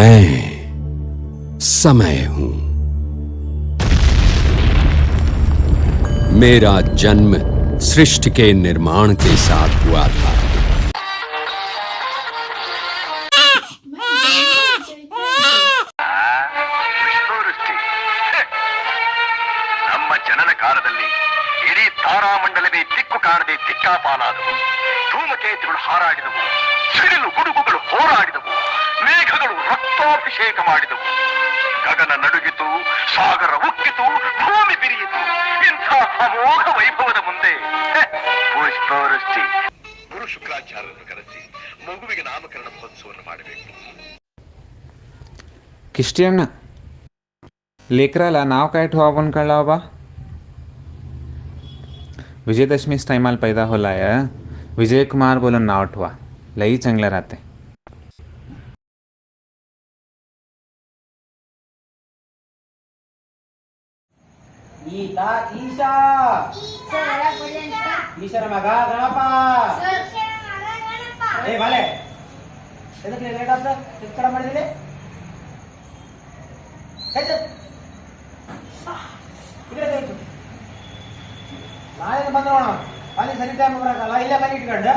मैं समय हूँ। मेरा जन्म सृष्टि के निर्माण के साथ हुआ था। ರಕ್ತಾಭಿಷೇಕ ಮಾಡಿದವು ಗಗನ ನಡುಗಿತು ಸಾಗರ ಉಕ್ಕಿತು ಭೂಮಿ ಬಿರಿಯಿತು ಇಂಥ ಅಮೋಘ ವೈಭವದ ಮುಂದೆ ಹೆ, ಪುಷ್ಪವೃಷ್ಟಿ ಗುರು ಶುಕ್ರಾಚಾರ್ಯರನ್ನು ಕರೆಸಿ ಮಗುವಿಗೆ ನಾಮಕರಣ ಮಹೋತ್ಸವವನ್ನು ಮಾಡಬೇಕು किष्टी अण्णा लेकराला नाव काय ठेवा आपण कळला बाबा विजयदशमीच टायमाला पैदा होला आहे विजय कुमार बोलून नाव ठेवा लई चांगलं राहते ಈತ ಈಶಾ. ಈಶಾರ ಮಗ ಗಣಪ. ಏ ಬಾಲೆ. ಎದಕ್ಕೆ ಲೇಟ್ ಆತ ಚಿಕ್ಕಡ ಮಾಡಿದಿಲ್ಲ ನಾಳೆ ಬಂದ್ರೆ ಅಲ್ಲಿ ಸರಿ ಟೈಮ್ ಬರಕಲ್ಲ ಇಲ್ಲೇ ಮನೆ ಇಟ್ಕೊಂಡು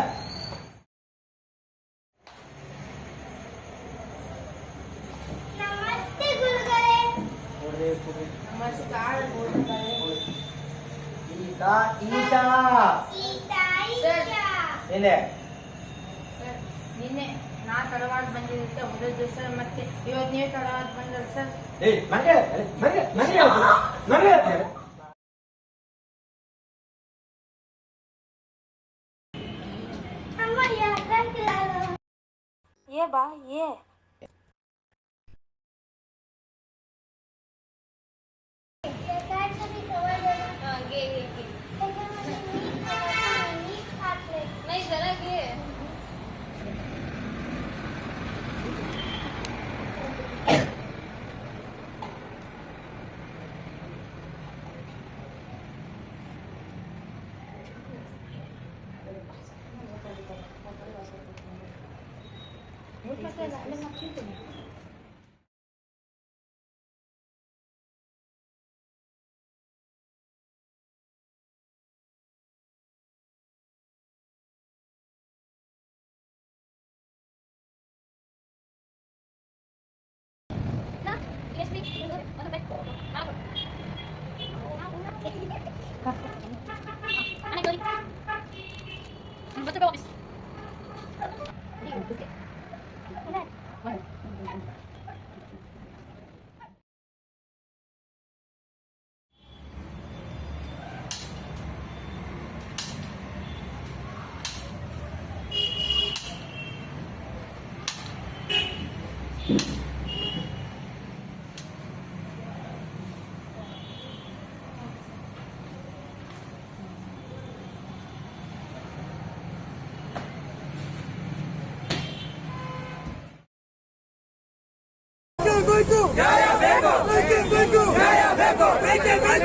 ನಮಸ್ತೆ ಗುರುಗಳೇ ನೋಡ್ರಿ, ನೋಡ್ರಿ. ನಮಸ್ಕಾರ ಗುರುಗಳೇ ಸೀತಾ. ಸರ್ ನಿನ್ನೆ. ನಾ ಹೊರದ್ದು ಸರ್ ಮತ್ತೆ ಇವತ್ತು ನೀವು ತಡವಾಡ್ ಬಂದ್ರೆ ಸರ್? ಏಯ್ ಏ ಬಾ ಏ. করে থাকছেন তুমি right there, right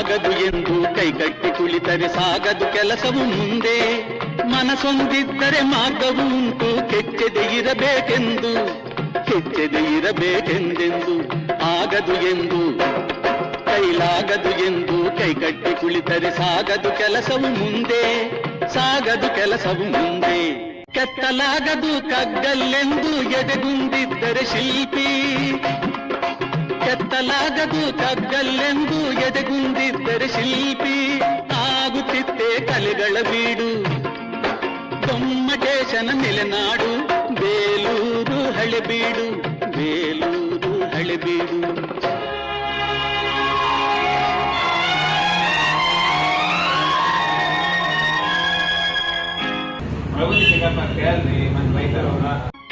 ಆಗದು ಎಂದು ಕೈಕಟ್ಟಿ ಕುಳಿತರೆ ಸಾಗದು ಕೆಲಸವು ಮುಂದೆ ಮನಸೊಂದಿದ್ದರೆ ಮಾರ್ಗವು ಉಂಟು ಕೆಚ್ಚದೆ ಇರಬೇಕೆಂದು ಕೆಚ್ಚದೆ ಇರಬೇಕೆಂದೆಂದು ಆಗದು ಎಂದು ಕೈಲಾಗದು ಎಂದು ಕೈಕಟ್ಟಿ ಕುಳಿತರೆ ಸಾಗದು ಕೆಲಸವು ಮುಂದೆ ಸಾಗದು ಕೆಲಸವು ಮುಂದೆ ಕೆತ್ತಲಾಗದು ಕಗ್ಗಲ್ಲೆಂದು ಎದೆಗುಂದಿದ್ದರೆ ಶಿಲ್ಪಿ ಕೆತ್ತಲಾಗದು ಕಗ್ಗಲ್ಲೆಂದು ಎದೆಗುಂದಿದ್ದರೆ ಶಿಲ್ಪಿ ಆಗುತ್ತಿತ್ತೆ ಕಲೆಗಳ ಬೀಡು ಗೊಮ್ಮಟೇಶನ ನೆಲೆನಾಡು ಬೇಲೂರು ಹಳೆಬೀಡು ಬೇಲೂರು ಹಳೆಬೀಡು ಪ್ರಭುತಿ ಸಿಗಪ್ಪ ಕೇಳ್ರಿ ಮತ್ತೆ ಬೈತಾರವ್ರ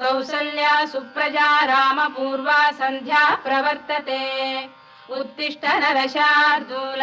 कौसल्या सुप्रजा रामपूर्वा सन्ध्या प्रवर्तते। उत्तिष्ठ नरशार्दूल।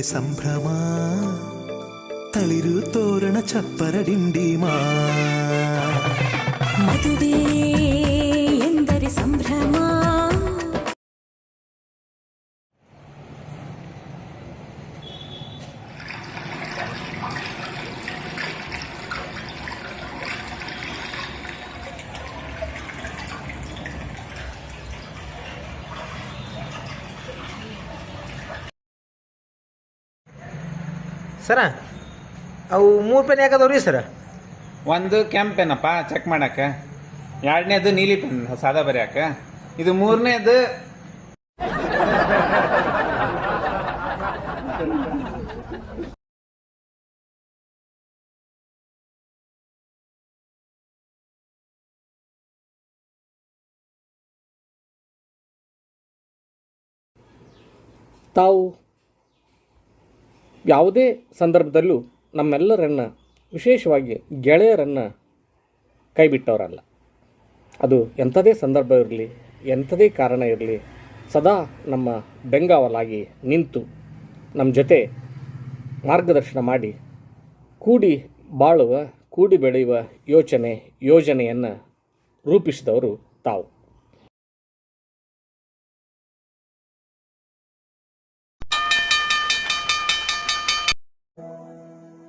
ಸಂಭ್ರಮ ತಳಿರು ತೋರಣ ಚಪ್ಪರ ಡಿಂಡಿಮಾ ಮದುವೆ ಸರ? ಅವು ಮೂರು ಪೆನ್ ಯಾಕದವ್ರಿ ಸರ? ಒಂದು ಕೆಂಪು ಪೆನ್ನಪ್ಪ ಚೆಕ್ ಮಾಡಕ್ಕ ಎರಡನೇದು ನೀಲಿ ಪೆನ್ ಸಾದಾ ಬರೆಯಾಕ. ಇದು ಮೂರನೇದು ತಾವು ಯಾವುದೇ ಸಂದರ್ಭದಲ್ಲೂ ನಮ್ಮೆಲ್ಲರನ್ನು, ವಿಶೇಷವಾಗಿ ಗೆಳೆಯರನ್ನು ಕೈಬಿಟ್ಟವರಲ್ಲ. ಅದು ಎಂಥದೇ ಸಂದರ್ಭ ಇರಲಿ, ಎಂಥದೇ ಕಾರಣ ಇರಲಿ, ಸದಾ ನಮ್ಮ ಬೆಂಗಾವಲಾಗಿ ನಿಂತು ನಮ್ಮ ಜೊತೆ ಮಾರ್ಗದರ್ಶನ ಮಾಡಿ ಕೂಡಿ ಬಾಳುವ, ಕೂಡಿ ಬೆಳೆಯುವ ಯೋಚನೆ, ಯೋಜನೆಯನ್ನು ರೂಪಿಸಿದವರು ತಾವು.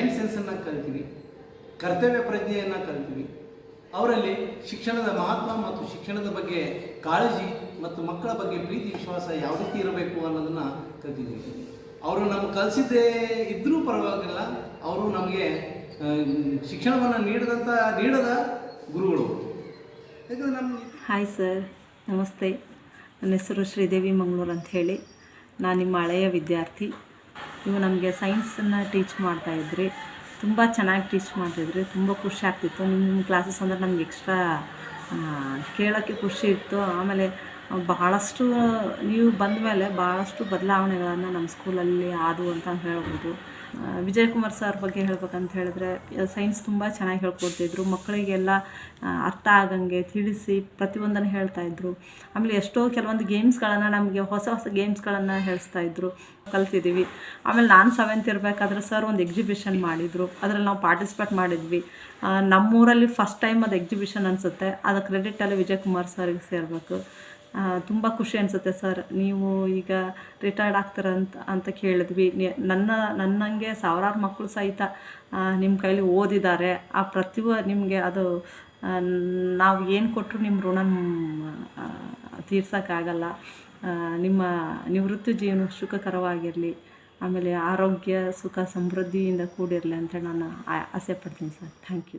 ಟೈಮ್ ಸೆನ್ಸನ್ನು ಕಲ್ತೀವಿ, ಕರ್ತವ್ಯ ಪ್ರಜ್ಞೆಯನ್ನು ಕಲ್ತೀವಿ. ಅವರಲ್ಲಿ ಶಿಕ್ಷಣದ ಮಹತ್ವ ಮತ್ತು ಶಿಕ್ಷಣದ ಬಗ್ಗೆ ಕಾಳಜಿ ಮತ್ತು ಮಕ್ಕಳ ಬಗ್ಗೆ ಪ್ರೀತಿ, ವಿಶ್ವಾಸ ಯಾವ ರೀತಿ ಇರಬೇಕು ಅನ್ನೋದನ್ನು ಕಲ್ತಿದ್ದೀವಿ ಅವರು ನಮ್ಗೆ ಕಲಿಸಿದ್ದೇ ಇದ್ದರೂ ಪರವಾಗಿಲ್ಲ, ಅವರು ನಮಗೆ ಶಿಕ್ಷಣವನ್ನು ನೀಡಿದಂಥ ನೀಡದ ಗುರುಗಳು. ಯಾಕಂದರೆ ನಮ್ಮ ಹಾಯ್ ಸರ್ ನಮಸ್ತೆ. ನನ್ನ ಹೆಸರು ಶ್ರೀದೇವಿ ಮಂಗಳೂರು ಅಂತ ಹೇಳಿ. ನಾನು ನಿಮ್ಮ ಹಳೆಯ ವಿದ್ಯಾರ್ಥಿ. ನೀವು ನಮಗೆ ಸೈನ್ಸನ್ನು ಟೀಚ್ ಮಾಡ್ತಾಯಿದ್ರಿ ತುಂಬ ಚೆನ್ನಾಗಿ ಟೀಚ್ ಮಾಡ್ತಿದ್ರಿ. ತುಂಬ ಖುಷಿ ಆಗ್ತಿತ್ತು. ನಿಮ್ಮ ಕ್ಲಾಸಸ್ ಅಂದರೆ ನಮ್ಗೆ ಎಕ್ಸ್ಟ್ರಾ ಕೇಳೋಕ್ಕೆ ಖುಷಿ ಇತ್ತು. ಆಮೇಲೆ ಬಹಳಷ್ಟು ನೀವು ಬಂದ ಮೇಲೆ ಭಾಳಷ್ಟು ಬದಲಾವಣೆಗಳನ್ನು ನಮ್ಮ ಸ್ಕೂಲಲ್ಲಿ ಆದವು ಅಂತ ಹೇಳ್ಬೋದು. ವಿಜಯ್ ಕುಮಾರ್ ಸರ್ ಬಗ್ಗೆ ಹೇಳ್ಬೇಕಂತ ಹೇಳಿದ್ರೆ ಸೈನ್ಸ್ ತುಂಬ ಚೆನ್ನಾಗಿ ಹೇಳ್ಕೊಡ್ತಿದ್ರು. ಮಕ್ಕಳಿಗೆಲ್ಲ ಅರ್ಥ ಆಗಂಗೆ ತಿಳಿಸಿ ಪ್ರತಿಯೊಂದನ್ನು ಹೇಳ್ತಾ ಇದ್ರು. ಆಮೇಲೆ ಎಷ್ಟೋ ಕೆಲವೊಂದು ಗೇಮ್ಸ್ಗಳನ್ನು ನಮಗೆ ಹೊಸ ಹೊಸ ಗೇಮ್ಸ್ಗಳನ್ನು ಹೇಳಿಸ್ತಾ ಇದ್ರು. ಕಲ್ತಿದ್ದೀವಿ ಆಮೇಲೆ ನಾನು ಸೆವೆಂತ್ ಇರಬೇಕಾದ್ರೆ ಸರ್ ಒಂದು ಎಕ್ಸಿಬಿಷನ್ ಮಾಡಿದರು. ಅದರಲ್ಲಿ ನಾವು ಪಾರ್ಟಿಸಿಪೇಟ್ ಮಾಡಿದ್ವಿ. ನಮ್ಮೂರಲ್ಲಿ ಫಸ್ಟ್ ಟೈಮ್ ಅದು ಎಕ್ಸಿಬಿಷನ್ ಅನಿಸುತ್ತೆ. ಅದು ಕ್ರೆಡಿಟಲ್ಲಿ ವಿಜಯ್ ಕುಮಾರ್ ಸರ್ಗೆ ಸೇರಬೇಕು. ತುಂಬ ಖುಷಿ ಅನಿಸುತ್ತೆ ಸರ್. ನೀವು ಈಗ ರಿಟೈರ್ಡ್ ಆಗ್ತೀರ ಅಂತ ಅಂತ ಕೇಳಿದ್ವಿ. ನನ್ನ, ನನ್ನಂಗೆ ಸಾವಿರಾರು ಮಕ್ಕಳು ಸಹಿತ ನಿಮ್ಮ ಕೈಲಿ ಓದಿದ್ದಾರೆ. ಆ ಪ್ರತಿಭ ನಿಮಗೆ ಅದು ನಾವು ಏನು ಕೊಟ್ಟರು ನಿಮ್ಮ ಋಣ ತೀರ್ಸೋಕ್ಕಾಗಲ್ಲ. ನಿಮ್ಮ ನಿವೃತ್ತಿ ಜೀವನ ಸುಖಕರವಾಗಿರಲಿ. ಆಮೇಲೆ ಆರೋಗ್ಯ ಸುಖ ಸಮೃದ್ಧಿಯಿಂದ ಕೂಡಿರಲಿ ಅಂತ ನಾನು ಆಸೆ ಪಡ್ತೀನಿ ಸರ್. Thank you